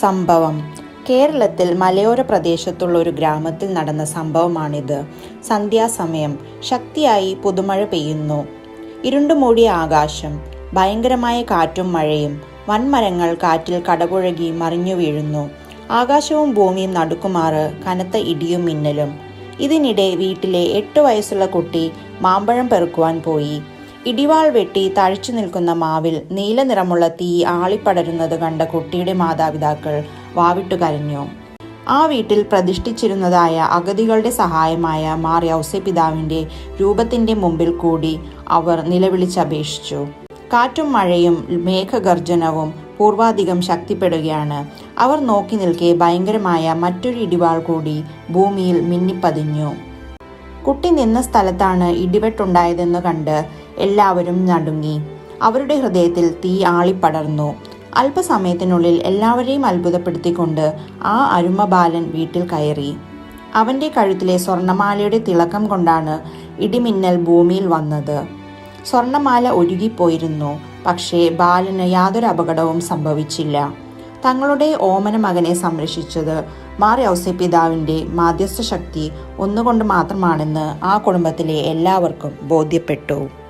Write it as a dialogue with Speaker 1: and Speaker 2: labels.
Speaker 1: സംഭവം. കേരളത്തിൽ മലയോര പ്രദേശത്തുള്ള ഒരു ഗ്രാമത്തിൽ നടന്ന സംഭവമാണിത്. സന്ധ്യാസമയം ശക്തിയായി പുതുമഴ പെയ്യുന്നു. ഇരുണ്ടുമൂടിയ ആകാശം ഭയങ്കരമായ കാറ്റും മഴയും വൻമരങ്ങൾ കാറ്റിൽ കടപുഴകി മറിഞ്ഞു വീഴുന്നു. ആകാശവും ഭൂമിയും നടുക്കുമാറ് കനത്ത ഇടിയും മിന്നലും. ഇതിനിടെ വീട്ടിലെ എട്ട് വയസ്സുള്ള കുട്ടി മാമ്പഴം പെറുക്കുവാൻ പോയി. ഇടിവാൾ വെട്ടി തഴച്ചു നിൽക്കുന്ന മാവിൽ നീല നിറമുള്ള തീ ആളിപ്പടരുന്നത് കണ്ട കുട്ടിയുടെ മാതാപിതാക്കൾ വാവിട്ടു കരഞ്ഞു. ആ വീട്ടിൽ പ്രതിഷ്ഠിച്ചിരുന്നതായ അഗതികളുടെ സഹായമായ മാർ യൗസെ പിതാവിന്റെ രൂപത്തിന്റെ മുമ്പിൽ കൂടി അവർ നിലവിളിച്ചപേക്ഷിച്ചു കാറ്റും മഴയും മേഘഗർജനവും പൂർവാധികം ശക്തിപ്പെടുകയാണ്. അവർ നോക്കി നിൽക്കെ ഭയങ്കരമായ മറ്റൊരു ഇടിവാൾ കൂടി ഭൂമിയിൽ മിന്നിപ്പതിഞ്ഞു. കുട്ടി നിന്ന സ്ഥലത്താണ് ഇടിവെട്ടുണ്ടായതെന്ന് കണ്ട് എല്ലാവരും നടുങ്ങി. അവരുടെ ഹൃദയത്തിൽ തീ ആളിപ്പടർന്നു. അല്പസമയത്തിനുള്ളിൽ എല്ലാവരെയും അത്ഭുതപ്പെടുത്തിക്കൊണ്ട് ആ അരുമ ബാലൻ വീട്ടിൽ കയറി. അവന്റെ കഴുത്തിലെ സ്വർണമാലയുടെ തിളക്കം കൊണ്ടാണ് ഇടിമിന്നൽ ഭൂമിയിൽ വന്നത്. സ്വർണമാല ഒരുകിപ്പോയിരുന്നു പക്ഷേ ബാലന് യാതൊരു അപകടവും സംഭവിച്ചില്ല. തങ്ങളുടെ ഓമന മകനെ സംരക്ഷിച്ചത്. മാർ യൗസെ പിതാവിന്റെ മാധ്യസ്ഥ ശക്തി ഒന്നുകൊണ്ട് മാത്രമാണെന്ന് ആ കുടുംബത്തിലെ എല്ലാവർക്കും ബോധ്യപ്പെട്ടു.